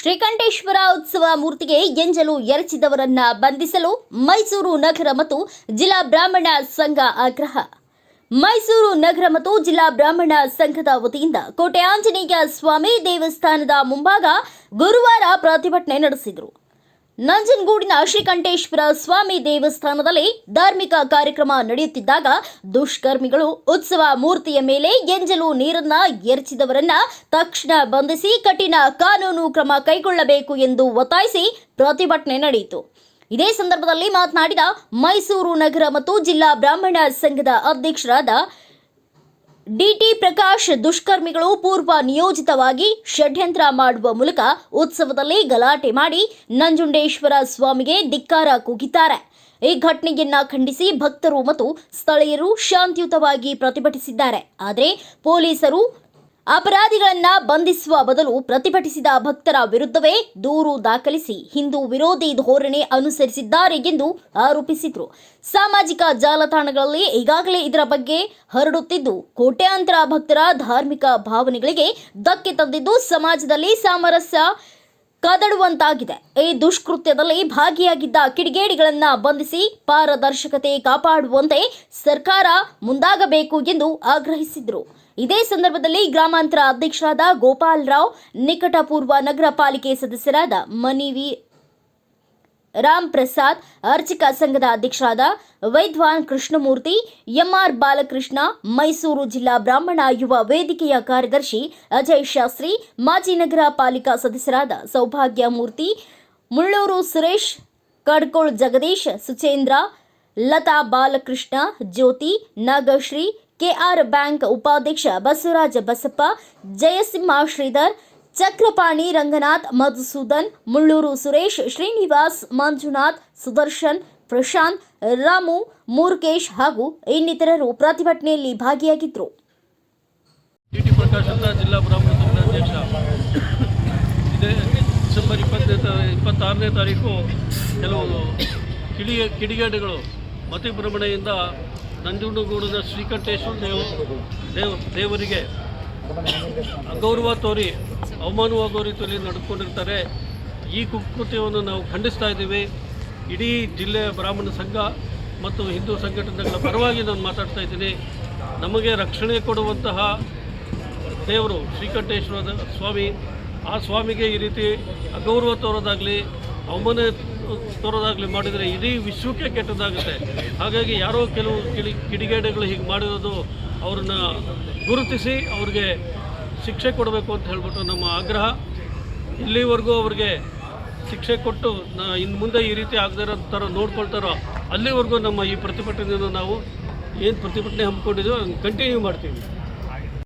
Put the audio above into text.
ಶ್ರೀಕಂಠೇಶ್ವರ ಉತ್ಸವ ಮೂರ್ತಿಗೆ ಎಂಜಲು ಎರಚಿದವರನ್ನ ಬಂಧಿಸಲು ಮೈಸೂರು ನಗರ ಮತ್ತು ಜಿಲ್ಲಾ ಬ್ರಾಹ್ಮಣ ಸಂಘ ಆಗ್ರಹ. ಮೈಸೂರು ನಗರ ಮತ್ತು ಜಿಲ್ಲಾ ಬ್ರಾಹ್ಮಣ ಸಂಘದ ವತಿಯಿಂದ ಕೋಟೆ ಆಂಜನೇಯ ಸ್ವಾಮಿ ದೇವಸ್ಥಾನದ ಮುಂಭಾಗ ಗುರುವಾರ ಪ್ರತಿಭಟನೆ ನಡೆಸಿದರು. ನಂಜನಗೂಡಿನ ಶ್ರೀಕಂಠೇಶ್ವರ ಸ್ವಾಮಿ ದೇವಸ್ಥಾನದಲ್ಲಿ ಧಾರ್ಮಿಕ ಕಾರ್ಯಕ್ರಮ ನಡೆಯುತ್ತಿದ್ದಾಗ ದುಷ್ಕರ್ಮಿಗಳು ಉತ್ಸವ ಮೂರ್ತಿಯ ಮೇಲೆ ಎಂಜಲು ನೀರನ್ನ ಎರಚಿದವರನ್ನ ತಕ್ಷಣ ಬಂಧಿಸಿ ಕಠಿಣ ಕಾನೂನು ಕ್ರಮ ಕೈಗೊಳ್ಳಬೇಕು ಎಂದು ಒತ್ತಾಯಿಸಿ ಪ್ರತಿಭಟನೆ ನಡೆಯಿತು. ಇದೇ ಸಂದರ್ಭದಲ್ಲಿ ಮಾತನಾಡಿದ ಮೈಸೂರು ನಗರ ಮತ್ತು ಜಿಲ್ಲಾ ಬ್ರಾಹ್ಮಣ ಸಂಘದ ಅಧ್ಯಕ್ಷರಾದ ಡಿಟಿ ಪ್ರಕಾಶ್ ದುಷ್ಕರ್ಮಿಗಳು ಪೂರ್ವ ನಿಯೋಜಿತವಾಗಿ ಷಡ್ಯಂತ್ರ ಮಾಡುವ ಮೂಲಕ ಉತ್ಸವದಲ್ಲಿ ಗಲಾಟೆ ಮಾಡಿ ನಂಜುಂಡೇಶ್ವರ ಸ್ವಾಮಿಗೆ ಧಿಕ್ಕಾರ ಕೂಗಿದ್ದಾರೆ. ಈ ಘಟನೆಯನ್ನ ಖಂಡಿಸಿ ಭಕ್ತರು ಮತ್ತು ಸ್ಥಳೀಯರು ಶಾಂತಿಯುತವಾಗಿ ಪ್ರತಿಭಟಿಸಿದ್ದಾರೆ. ಆದರೆ ಪೊಲೀಸರು ಅಪರಾಧಿಗಳನ್ನ ಬಂಧಿಸುವ ಬದಲು ಪ್ರತಿಭಟಿಸಿದ ಭಕ್ತರ ವಿರುದ್ಧವೇ ದೂರು ದಾಖಲಿಸಿ ಹಿಂದೂ ವಿರೋಧಿ ಧೋರಣೆ ಅನುಸರಿಸಿದ್ದಾರೆ ಎಂದು ಆರೋಪಿಸಿದರು. ಸಾಮಾಜಿಕ ಜಾಲತಾಣಗಳಲ್ಲಿ ಈಗಾಗಲೇ ಇದರ ಬಗ್ಗೆ ಹರಡುತ್ತಿದ್ದು, ಕೋಟ್ಯಾಂತರ ಭಕ್ತರ ಧಾರ್ಮಿಕ ಭಾವನೆಗಳಿಗೆ ಧಕ್ಕೆ ತಂದಿದ್ದು ಸಮಾಜದಲ್ಲಿ ಸಾಮರಸ್ಯ ಕದಡುವಂತಾಗಿದೆ. ಈ ದುಷ್ಕೃತ್ಯದಲ್ಲಿ ಭಾಗಿಯಾಗಿದ್ದ ಕಿಡಿಗೇಡಿಗಳನ್ನ ಬಂಧಿಸಿ ಪಾರದರ್ಶಕತೆ ಕಾಪಾಡುವಂತೆ ಸರ್ಕಾರ ಮುಂದಾಗಬೇಕು ಎಂದು ಆಗ್ರಹಿಸಿದರು. ಇದೇ ಸಂದರ್ಭದಲ್ಲಿ ಗ್ರಾಮಾಂತರ ಅಧ್ಯಕ್ಷರಾದ ಗೋಪಾಲ್ ರಾವ್, ನಿಕಟಪೂರ್ವ ನಗರ ಪಾಲಿಕೆ ಸದಸ್ಯರಾದ ಮನಿವಿ ರಾಮ್ ಪ್ರಸಾದ್ ಅರ್ಚಕ ಸಂಘದ ಅಧ್ಯಕ್ಷರಾದ ವೈದ್ವಾನ್ ಕೃಷ್ಣಮೂರ್ತಿ, ಎಂಆರ್ ಬಾಲಕೃಷ್ಣ, ಮೈಸೂರು ಜಿಲ್ಲಾ ಬ್ರಾಹ್ಮಣ ಯುವ ವೇದಿಕೆಯ ಕಾರ್ಯದರ್ಶಿ ಅಜಯ್ ಶಾಸ್ತ್ರಿ, ಮಾಜಿ ನಗರ ಪಾಲಿಕಾ ಸದಸ್ಯರಾದ Saubhagya Murthy, Mullur Suresh, Kadkol Jagadish, Suchendra, Latha Balakrishna, Jyothi, Nagashree, K R bank ಉಪಾಧ್ಯಕ್ಷ ಬಸವರಾಜ ಬಸಪ್ಪ, ಜಯಸಿಂಹ ಶ್ರೀಧರ್ ಚಕ್ರಪಾಣಿ, ರಂಗನಾಥ್, ಮಧುಸೂದನ್, ಮುಳ್ಳೂರು ಸುರೇಶ್, ಶ್ರೀನಿವಾಸ್, ಮಂಜುನಾಥ್, ಸುದರ್ಶನ್, ಪ್ರಶಾಂತ್, ರಾಮು ಮೂರ್ಕೇಶ್ ಹಾಗೂ ಇನ್ನಿತರರು ಪ್ರತಿಭಟನೆಯಲ್ಲಿ ಭಾಗಿಯಾಗಿದ್ದರು ಟಿ ಟಿ ಪ್ರಕಾಶ್ ಜಿಲ್ಲಾ ಬ್ರಾಹ್ಮಣ ಡಿಸೆಂಬರ್ ಇಪ್ಪತ್ತನೇ ಇಪ್ಪತ್ತಾರನೇ ತಾರೀಕು ಕೆಲವು ಕಿಡಿ, ಕಿಡಿಗೇಡಿಗಳು ಮತಿಭ್ರಮಣೆಯಿಂದ ನಂಜುಂಡಗೂಡಿನ ಶ್ರೀಕಂಠೇಶ್ವರ ದೇವ, ದೇವರಿಗೆ ಅಗೌರವ ತೋರಿ ಅವಮಾನವಾಗೋ ರೀತಿಯಲ್ಲಿ ನಡೆದುಕೊಂಡಿರ್ತಾರೆ. ಈ ಕುಕೃತ್ಯವನ್ನು ನಾವು ಖಂಡಿಸ್ತಾ ಇದ್ದೀವಿ. ಇಡೀ ಜಿಲ್ಲೆಯ ಬ್ರಾಹ್ಮಣ ಸಂಘ ಮತ್ತು ಹಿಂದೂ ಸಂಘಟನೆಗಳ ಪರವಾಗಿ ನಾನು ಮಾತಾಡ್ತಾ ಇದ್ದೀನಿ. ನಮಗೆ ರಕ್ಷಣೆ ಕೊಡುವಂತಹ ದೇವರು ಶ್ರೀಕಂಠೇಶ್ವರ ಸ್ವಾಮಿ, ಆ ಸ್ವಾಮಿಗೆ ಈ ರೀತಿ ಅಗೌರವ ತೋರೋದಾಗಲಿ, ಅವಮಾನ ತೋರೋದಾಗಲಿ ಮಾಡಿದರೆ ಇಡೀ ವಿಶ್ವಕ್ಕೆ ಕೆಟ್ಟದಾಗುತ್ತೆ. ಹಾಗಾಗಿ ಯಾರೋ ಕೆಲವು ಕಿಡಿ ಕಿಡಿಗೇಡೆಗಳು ಹೀಗೆ ಮಾಡಿರೋದು ಅವ್ರನ್ನ ಗುರುತಿಸಿ ಅವ್ರಿಗೆ ಶಿಕ್ಷೆ ಕೊಡಬೇಕು ಅಂತ ಹೇಳ್ಬಿಟ್ಟು ನಮ್ಮ ಆಗ್ರಹ. ಇಲ್ಲಿವರೆಗೂ ಅವ್ರಿಗೆ ಶಿಕ್ಷೆ ಕೊಟ್ಟು ಇನ್ನು ಮುಂದೆ ಈ ರೀತಿ ಆಗದೇ ಇರೋ ಥರ ನೋಡ್ಕೊಳ್ತಾರೋ ಅಲ್ಲಿವರೆಗೂ ನಮ್ಮ ಈ ಪ್ರತಿಭಟನೆಯನ್ನು ನಾವು ಏನು ಪ್ರತಿಭಟನೆ ಹಮ್ಮಿಕೊಂಡಿದ್ದೀವೋ ಕಂಟಿನ್ಯೂ ಮಾಡ್ತೀವಿ.